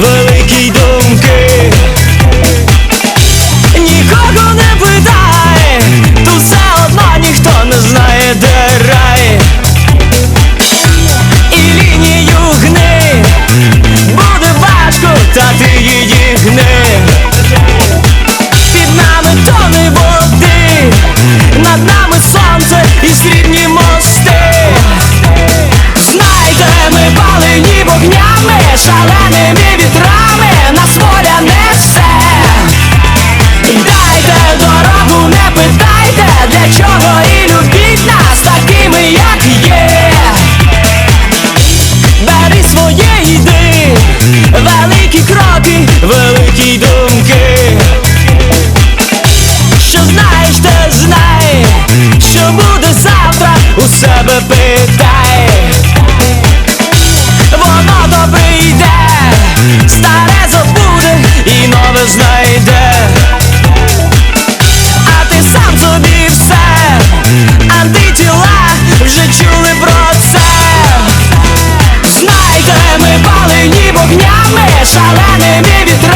Well, шаленими вітрами нас воля несе. Дайте дорогу, не питайте, для чого і любіть нас такими, як є. Бери своє йди, великі кроки, великі думки. Що знаєш, ти знай, що буде завтра у себе питай. Maybe is